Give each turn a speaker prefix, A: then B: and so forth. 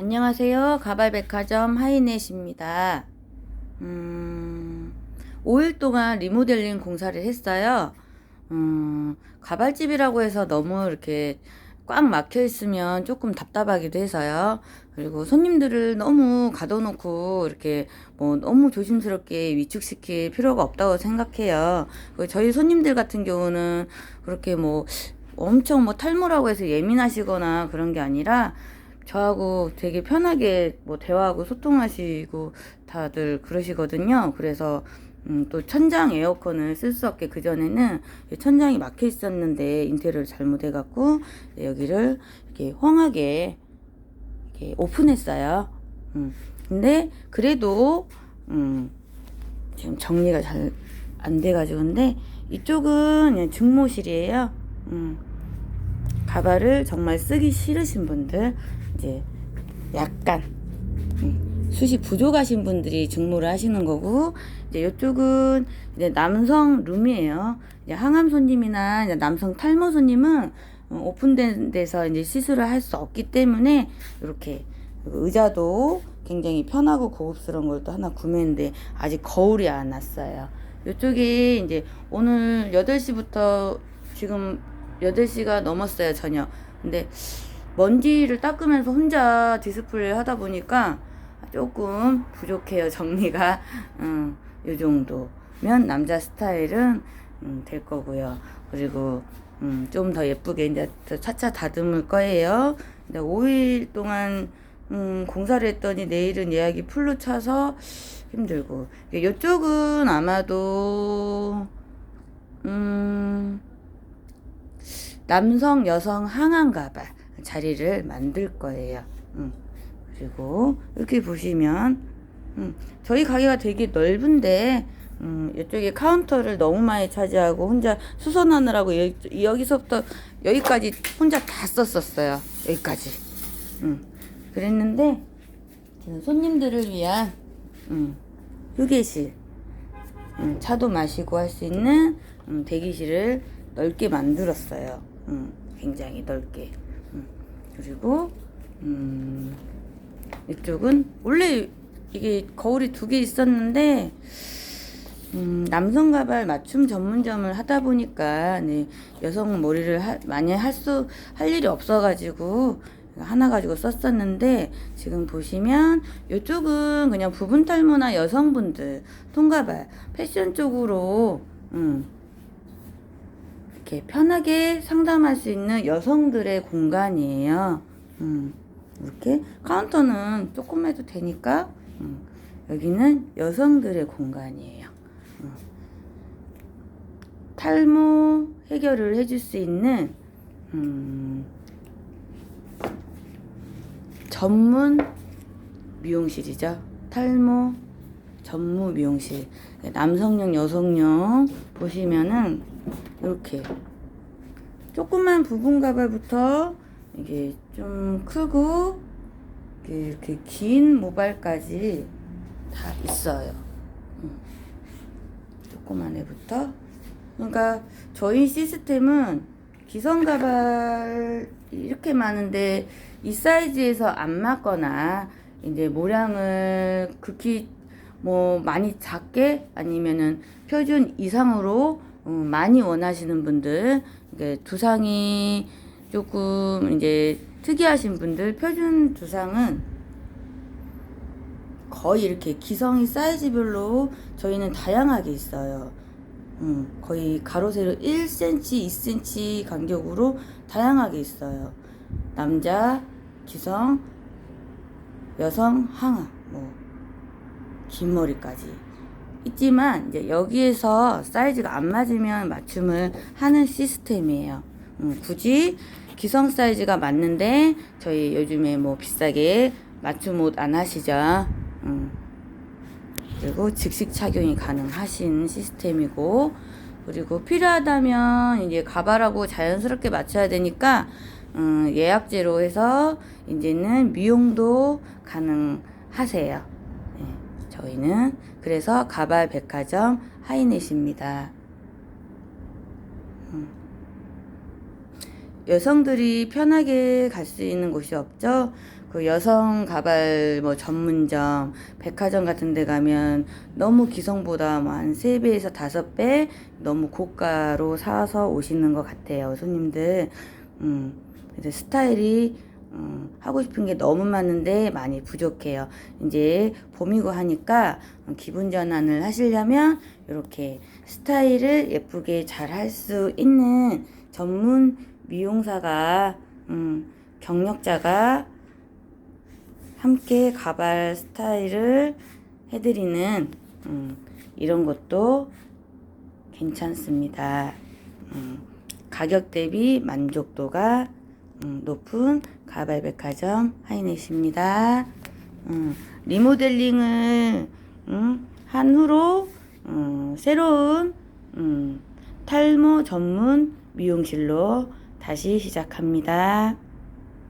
A: 안녕하세요. 가발백화점 하이넷입니다. 음, 5일 동안 리모델링 공사를 했어요. 음, 가발집이라고 해서 너무 이렇게 꽉 막혀 있으면 조금 답답하기도 해서요. 그리고 손님들을 너무 가둬놓고 이렇게 뭐 너무 조심스럽게 위축시킬 필요가 없다고 생각해요. 저희 손님들 같은 경우는 그렇게 뭐 엄청 뭐 탈모라고 해서 예민하시거나 그런 게 아니라 저하고 되게 편하게 뭐 대화하고 소통하시고 다들 그러시거든요. 그래서 음, 또 천장 에어컨을 쓸 수 없게 그전에는 천장이 막혀 있었는데 인테리어를 잘못해갖고 여기를 이렇게 헝하게 이렇게 오픈했어요. 음, 근데 그래도 음, 지금 정리가 잘 안 돼가지고 근데 이쪽은 증모실이에요. 음, 가발을 정말 쓰기 싫으신 분들 이제 약간 음, 숱이 부족하신 분들이 증모를 하시는 거고 이제 이쪽은 이제 남성 룸이에요. 이제 항암 손님이나 이제 남성 탈모 손님은 어, 오픈된 데서 이제 시술을 할 수 없기 때문에 이렇게 의자도 굉장히 편하고 고급스러운 걸 또 하나 구매했는데 아직 거울이 안 왔어요. 이쪽이 이제 오늘 8시부터 지금 8시가 넘었어요, 저녁. 근데 먼지를 닦으면서 혼자 디스플레이 하다 보니까 조금 부족해요, 정리가. 음, 요 정도면 남자 스타일은 음, 될 거고요. 그리고 음, 좀 더 예쁘게 이제 더 차차 다듬을 거예요. 근데 5일 동안 음, 공사를 했더니 내일은 예약이 풀로 차서 힘들고 이쪽은 아마도 음, 남성 여성 항암 가발 자리를 만들 거예요. 음, 그리고 이렇게 보시면 음, 저희 가게가 되게 넓은데 음, 이쪽에 카운터를 너무 많이 차지하고 혼자 수선하느라고 여기, 여기서부터 여기까지 혼자 다 썼었어요. 여기까지. 음, 그랬는데 손님들을 위한 음, 휴게실 음, 차도 마시고 할 수 있는 음, 대기실을 넓게 만들었어요. 음, 굉장히 넓게. 음, 그리고 음, 이쪽은 원래 이게 거울이 두 개 있었는데 음, 남성 가발 맞춤 전문점을 하다 보니까 네, 여성 머리를 하, 많이 할 수 할 일이 없어가지고 하나 가지고 썼었는데 지금 보시면 이쪽은 그냥 부분 탈모나 여성분들 통가발 패션 쪽으로 음, 이렇게 편하게 상담할 수 있는 여성들의 공간이에요. 음, 이렇게 카운터는 조금 해도 되니까 음, 여기는 여성들의 공간이에요. 음. 탈모 해결을 해줄 수 있는 음, 전문 미용실이죠. 탈모 전문 미용실. 남성용, 여성용 보시면은 이렇게 조그만 부분 가발부터 이게 좀 크고 이렇게 긴 모발까지 다 있어요. 음. 조그만 애부터. 그러니까 저희 시스템은 기성 가발 이렇게 많은데 이 사이즈에서 안 맞거나 이제 모량을 극히 뭐 많이 작게 아니면은 표준 이상으로 음, 많이 원하시는 분들 두상이 조금 이제 특이하신 분들 표준 두상은 거의 이렇게 기성이 사이즈별로 저희는 다양하게 있어요. 음, 거의 가로 세로 1cm, 2cm 간격으로 다양하게 있어요. 남자, 기성, 여성, 항암, 뭐, 긴 머리까지. 있지만, 이제 여기에서 사이즈가 안 맞으면 맞춤을 하는 시스템이에요. 음, 굳이 기성 사이즈가 맞는데, 저희 요즘에 뭐 비싸게 맞춤 옷 안 하시죠? 음. 그리고 즉식 착용이 가능하신 시스템이고, 그리고 필요하다면 이제 가발하고 자연스럽게 맞춰야 되니까, 음, 예약제로 해서 이제는 미용도 가능하세요. 네, 저희는 그래서 가발 백화점 하이넷입니다. 음. 여성들이 편하게 갈 수 있는 곳이 없죠. 그 여성 가발 뭐 전문점, 백화점 같은 데 가면 너무 기성보다 뭐 한 3배에서 5배 너무 고가로 사서 오시는 것 같아요. 손님들. 음, 스타일이 음, 하고 싶은 게 너무 많은데 많이 부족해요. 이제 봄이고 하니까 어, 기분 전환을 하시려면 이렇게 스타일을 예쁘게 잘 할 수 있는 전문 미용사가 음, 경력자가 함께 가발 스타일을 해드리는 음, 이런 것도 괜찮습니다. 음, 가격 대비 만족도가 음, 높은 가발백화점 하이넷입니다. 음, 리모델링을 음, 한 후로 음, 새로운 음, 탈모 전문 미용실로 다시 시작합니다.